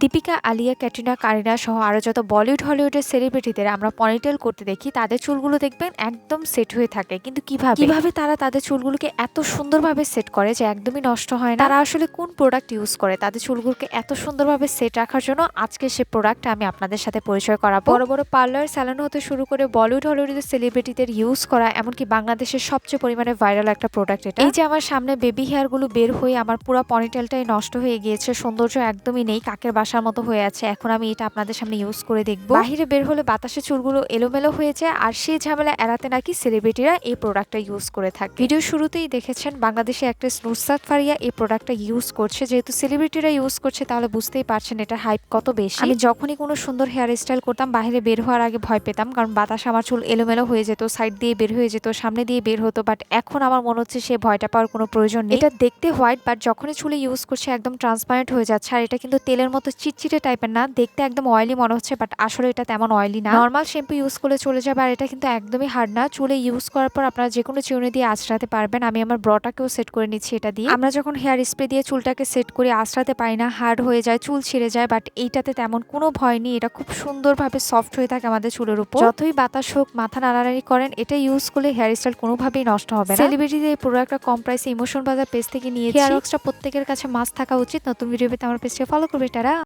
দীপিকা আলিয়া ক্যাটরিনা কারিনা সহ আরও যত বলিউড হলিউডের সেলিব্রিটিদের আমরা পনিটেল করতে দেখি তাদের চুলগুলো দেখবেন একদম সেট হয়ে থাকে। কিন্তু কীভাবে? কীভাবে তারা তাদের চুলগুলোকে এত সুন্দরভাবে সেট করে যে একদমই নষ্ট হয় না? তারা আসলে কোন প্রোডাক্ট ইউজ করে? তাদের চুলগুলোকে এত সুন্দরভাবে সেট রাখার জন্য আজকে সে প্রোডাক্ট আমি আপনাদের সাথে পরিচয় করাবো। বড় বড় পার্লার স্যালন হতে শুরু করে বলিউড হলিউডের সেলিব্রিটিদের ইউজ করা এমনকি বাংলাদেশের সবচেয়ে পরিমাণে ভাইরাল একটা প্রোডাক্ট এটা। এই যে আমার সামনে বেবি হেয়ারগুলো বের হয়ে আমার পুরো পনিটেলটাই নষ্ট হয়ে গিয়েছে সৌন্দর্য একদমই নেই কাকের বাসার মতো হয়ে আছে। এখন আমি এটা আপনাদের সামনে ইউজ করে দেখব। বাহিরে বের হলে বাতাসে চুলগুলো এলোমেলো হয়ে যায় আর সেই ঝামেলা এড়াতে নাকি সেলিব্রিটিরা এই প্রোডাক্টটা ইউজ করে থাকে। ভিডিও শুরুতেই দেখেছেন বাংলাদেশে অ্যাক্ট্রেস নুসরাত ফারিয়া এই প্রোডাক্টটা ইউজ করছে। যেহেতু সেলিব্রিটিরা ইউজ করছে তাহলে বুঝতেই পারছেন এটা হাইপ কত বেশি। আমি যখনই কোনো সুন্দর হেয়ার স্টাইল করতাম বাইরে বের হওয়ার আগে ভয় পেতাম কারণ বাতাস আমার চুল এলোমেলো হয়ে যেত সাইড দিয়ে বের হয়ে যেত সামনে দিয়ে বের হতো বাট এখন আমার মনে হচ্ছে সে ভয়টা পাওয়ার কোনো প্রয়োজন নেই। এটা দেখতে হোয়াইট বাট যখনই চুলে ইউজ করছে একদম ট্রান্সপারেন্ট হয়ে যাচ্ছে। আর এটা কিন্তু তেলের মতো চিটচিটে টাইপের না, দেখতে একদম অয়েলি মনে হচ্ছে বাট আসলে এটা তেমন অয়েলি না। নর্মাল শ্যাম্পু ইউজ করলে চলে যাবে, আর এটা কিন্তু একদমই হার্ড না। চুলে ইউজ করার পর আপনারা যে কোনো চিউনি দিয়ে আঁচড়াতে পারবেন। আমি আমার ব্রটাকেও সেট করে নিচ্ছি এটা দিয়ে। আমরা যখন হেয়ার স্প্রে দিয়ে চুলটাকে সেট করে, আঁচড়াতে পারি না হার্ড হয়ে যায়, চুল ছিঁড়ে যায় বাট এইটাতে তেমন কোনো ভয় নেই। এটা খুব সুন্দরভাবে সফট হয়ে থাকে আমাদের চুলের উপর। যতই বাতাস হোক, মাথা নাড়ানাড়ি করেন, এটা ইউজ করলে হেয়ার স্টাইল কোনোভাবেই নষ্ট হবে না। সেলিব্রিটিদের এই প্রোডাক্টটা কম প্রাইসে ইমোশন বাজার পেজ থেকে নিয়ে হেয়ার প্রত্যেকের কাছে মাস্ক থাকা উচিত। নতুন ভিডিও পেতে আমার পেজকে ফলো করবে তারা